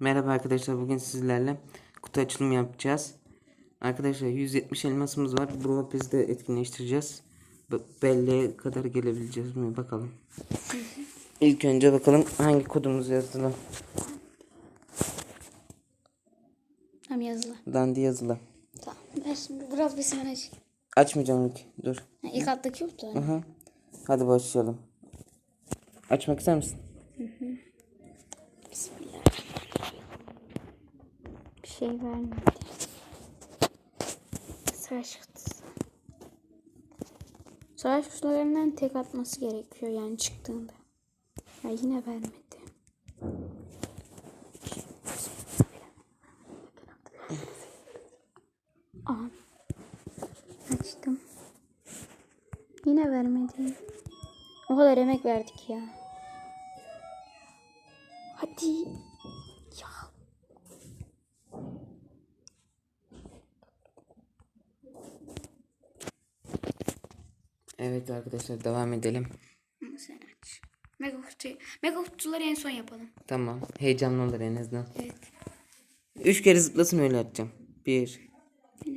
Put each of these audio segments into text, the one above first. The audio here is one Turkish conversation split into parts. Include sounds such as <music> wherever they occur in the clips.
Merhaba arkadaşlar bugün sizlerle kutu açılımı yapacağız. Arkadaşlar 170 elmasımız var. Lopez'i de etkinleştireceğiz. B- belleğe kadar gelebileceğiz mi bakalım. İlk önce bakalım hangi kodumuz yazılı. Tam yazılı. Dandi yazılı. Tamam. Ben şimdi biraz bir sen aç. Açmayacağım ilk. Dur. Ha, İlk alttaki yok da. Aha. Hadi başlayalım. Açmak ister misin? Bismillahirrahmanirrahim. Bir şey vermedi. Savaş kutusu. Savaş kutularından tek atması gerekiyor yani çıktığında. Ya yine vermedi. Aha. Açtım. Yine vermedi. O kadar emek verdik ya. Hadi. Evet arkadaşlar devam edelim. Ama sen aç. Mega kutuyu. Mega kutuları en son yapalım. Tamam. Heyecanlı olur en azından. Evet. Üç kere zıplasın öyle atacağım. Bir,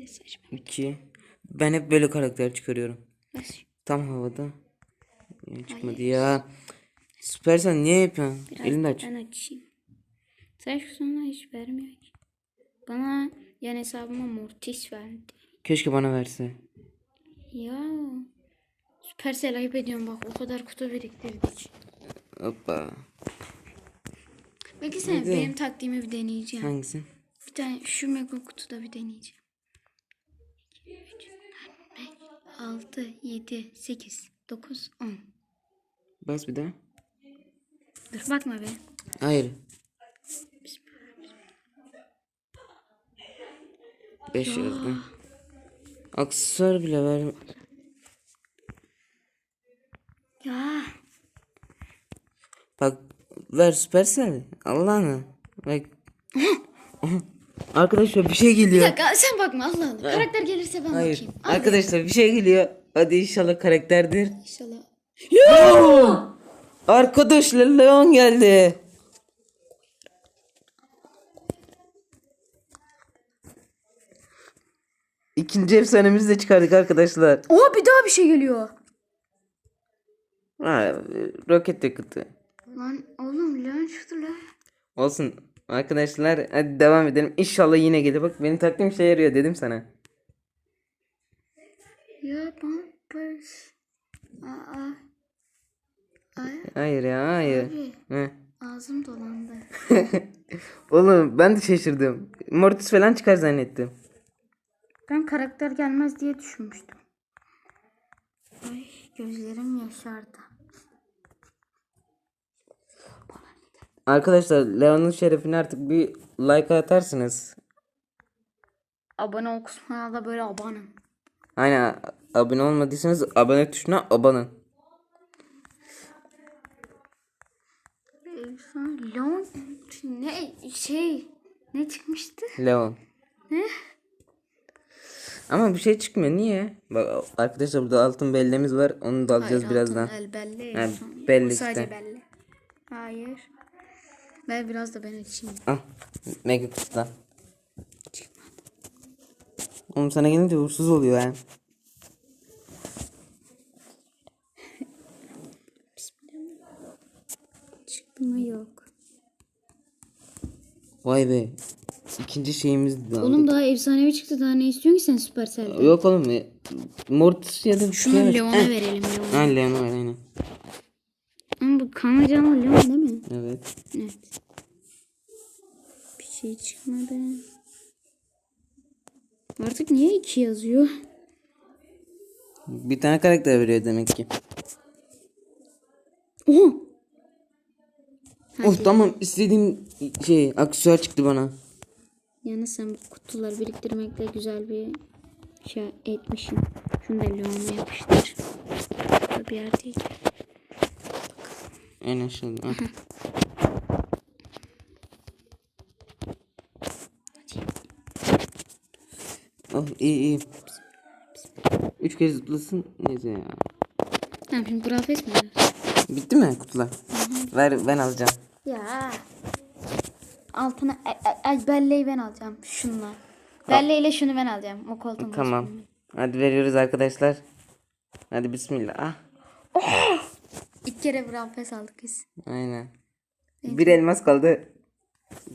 saçma. iki. Ben hep böyle karakter çıkarıyorum. Nasıl? Tam havada. Ya çıkmadı ya. Süpersen niye yapıyorsun? Biraz Elini aç. Ben açayım. Savaş kutusuna hiç vermiyor ki. Bana yani hesabıma mortis verdi. Keşke bana verse. Ya. Süpersel ayıp ediyorum bak o kadar kutu biriktirdik. Hoppa. Belki sen Hadi. benim taktiğimi bir deneyeceğim. Hangisi? Bir tane şu mega kutuda bir deneyeceğim. 2, 3, 4, 5, 6, 7, 8, 9, 10. Bas bir daha. Dur bakma be. Hayır. Beş yazdım. Aksesuar bile ver. Ya. Bak ver süpersel. Allah'ını. Bak. <laughs> Arkadaşlar bir şey Bir geliyor. dakika sen bakma Allah Allah. Karakter gelirse ben Hayır. bakayım. Al Arkadaşlar bir şey geliyor. Hadi inşallah karakterdir. İnşallah. Arkadaşlar Leon geldi. İkinci efsanemizi de çıkardık arkadaşlar. Oo bir daha bir şey geliyor. Ha, roket yakıtı. Lan oğlum lan çıktı lan. Olsun. Arkadaşlar hadi devam edelim. İnşallah yine gelir. Bak benim taktiğim şey yarıyor dedim sana. Ya pampers. Aa. Ay Hayır ya hayır. abi ağzım dolandı. <laughs> Oğlum ben de şaşırdım. Mortis falan çıkar zannettim. Ben karakter gelmez diye düşünmüştüm. Ay gözlerim yaşardı. Arkadaşlar Leon'un şerefine artık bir like atarsınız. Abone ol kısmına da böyle abanım. Aynen abone olmadıysanız abone tuşuna abone. Leon ne şey ne çıkmıştı? Leon. Ne? Ama bir şey çıkmıyor. Niye? Bak arkadaşlar burada altın bellemiz var. Onu da alacağız Hayır, birazdan. altın El belli. Ha, belli işte. belli. Hayır. Ben biraz da ben açayım. Al. Mega kutudan. Oğlum sana gelince uğursuz oluyor. Çıktı mı yok. Vay be. İkinci şeyimiz de aldık. Oğlum daha efsanevi çıktı daha ne istiyorsun ki sen Supercell'den? Yok oğlum. e, Mortis ya da Şunu. Leon'a verelim Leon'a. Ha Leon'a ver aynen. Ama bu kanlı canlı Leon değil mi? Evet. Evet. Bir şey çıkmadı. Artık niye iki yazıyor? Bir tane karakter veriyor demek ki. Oha! Oh tamam istediğim şey aksesuar çıktı bana. Yani sen bu kutuları biriktirmekle güzel bir şey etmişsin. Şunu da Leon'a yapıştır. Burada bir yerdeydi. En aşağıda. Oh iyi iyi. Üç kez zıplasın. Neyse ya. Tamam şimdi Brawl mi? Bitti mi kutular? Ver ben alacağım. Ya. altına ay, ay, belleği ben alacağım şunla. Belleğiyle şunu ben alacağım. O koltuğun Tamam. başını. Hadi veriyoruz arkadaşlar. Hadi bismillah. Ah, İlk kere bir rampes aldık biz. aynen. Bir elmas kaldı.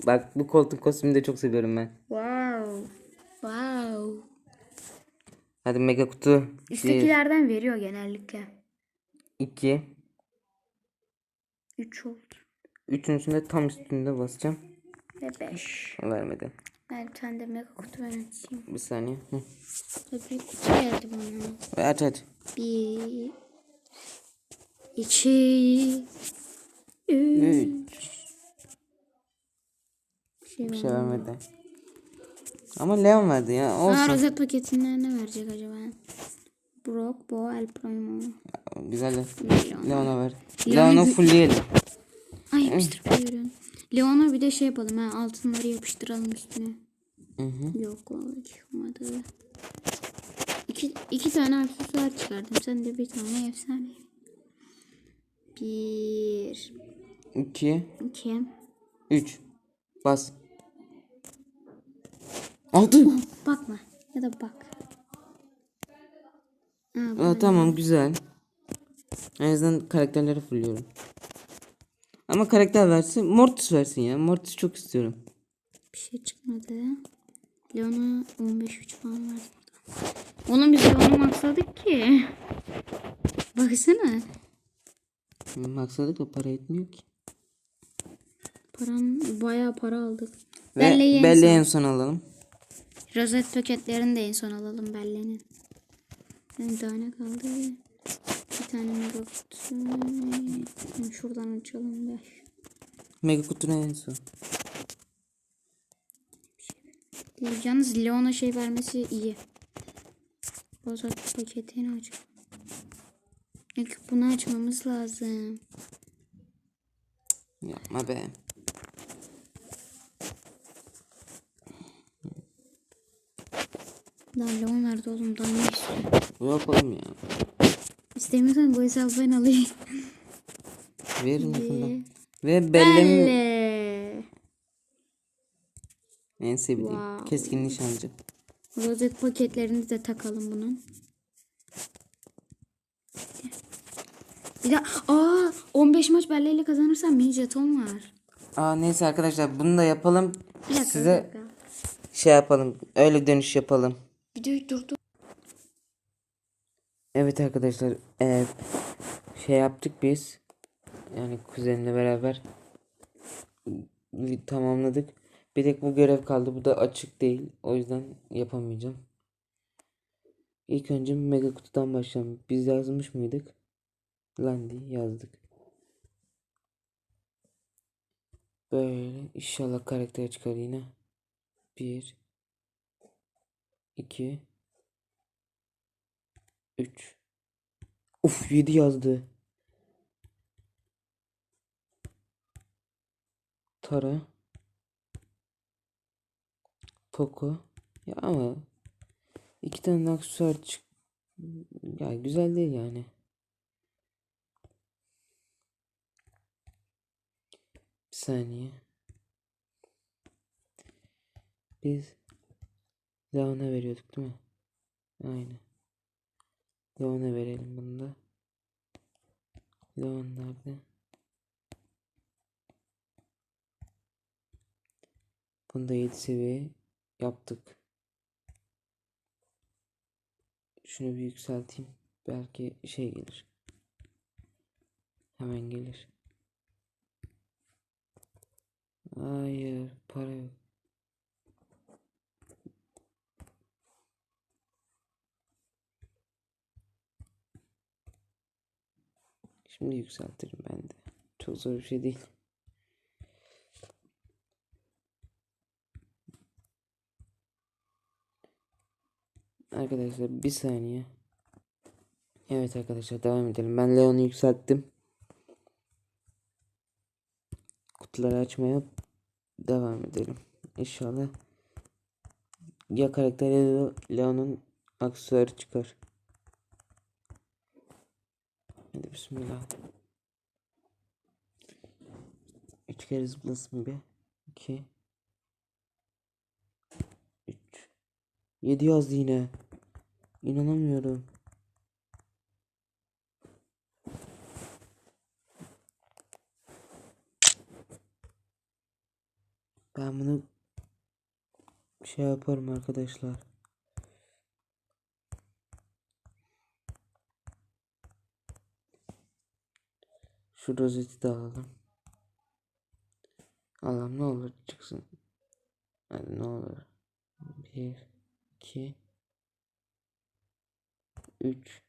Bak bu koltuk kostümü de çok seviyorum ben. Wow. Wow. Hadi mega kutu. 1, Üsttekilerden veriyor genellikle. 2, 3 oldu. üçüncüsünde tam üstünde basacağım. Ve 5. Vermedi. Ben bir tane de mega kutu ben açayım. Bir saniye. Hı. Tabii kutu geldi bana. Ve aç aç. Bir. İki, Üç. 3. Şey Bir şey vermedi. Ama Leon verdi ya. Aa, Olsun. rozet paketinden ne verecek acaba? Brock, Bo, El Primo. Güzel. Leon. Leon'a ver. Leon'u gü- fullleyelim. Ay yapıştırıp koyuyorum. Leon'a bir de şey yapalım ha altınları yapıştıralım üstüne. Hı hı. Yok o çıkmadı. İki, iki tane aksesuar çıkardım. Sen de bir tane efsane. Bir, 2, iki. 3. Bas. 6. Bakma ya da bak. Bu Aa, tamam güzel. En azından karakterleri fulluyorum. Ama karakter versin. Mortis versin ya. Mortis çok istiyorum. bir şey çıkmadı. Leon'a 15 3 puan verdim. Oğlum biz Leon'u maksadık ki. Baksana. Maksadık da para etmiyor ki. Paran bayağı para aldık. Ve Belleği en belleği en son alalım. Rozet paketlerini de en son alalım belleğinin. Bir tane kaldı. Bir tane mega kutu. Şuradan açalım be. Mega kutuna en son. Yalnız Leon'a şey vermesi iyi. Rozet paketini aç. İlk bunu açmamız lazım. Yapma be. Daha Leon nerede oğlum? Daha ne istiyor? Ne yapalım ya? İstemiyorsan bu hesabı ben alayım. Verin bakalım. Ve bellemi Belle. en sevdiğim. Wow. Keskin nişancı. Rozet paketlerini de takalım bunun. Bir de aa 15 maç Belle ile kazanırsam mini jeton var. Aa neyse arkadaşlar bunu da yapalım. Bir dakika, Size bir dakika. şey yapalım. Öyle dönüş yapalım. Videoyu durdur. Evet arkadaşlar eee, şey yaptık biz yani kuzenimle beraber tamamladık bir tek bu görev kaldı bu da açık değil o yüzden yapamayacağım İlk önce mega kutudan başlayalım biz yazmış mıydık Landy yazdık böyle inşallah karakter çıkar yine bir iki 3 Uf 7 yazdı. Tara. Poco. Ya ama iki tane aksesuar çık. Ya güzel değil yani. Bir saniye. Biz Leon'a veriyorduk değil mi? Aynen. Leon'a verelim bunu da. Leon nerede? Bunu da 7 seviye yaptık. Şunu bir yükselteyim. Belki şey gelir. Hemen gelir. Hayır, para yok. Şimdi yükseltirim ben de. Çok zor bir şey değil. Arkadaşlar bir saniye. Evet arkadaşlar devam edelim. Ben Leon'u yükselttim. Kutuları açmaya devam edelim. İnşallah ya karakter ya Leon'un aksesuarı çıkar. Hadi bismillah. Üç kere zıplasın bir. 2 3 7 yazdı yine. İnanamıyorum. Ben bunu şey yaparım arkadaşlar. Şu rozeti de alalım. Allah'ım ne olur çıksın. Hadi ne olur. Bir, iki, üç.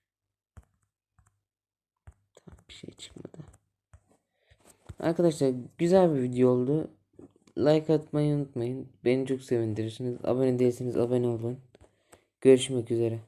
Tamam bir şey çıkmadı. Arkadaşlar güzel bir video oldu. Like atmayı unutmayın. Beni çok sevindirirsiniz. Abone değilseniz abone olun. Görüşmek üzere.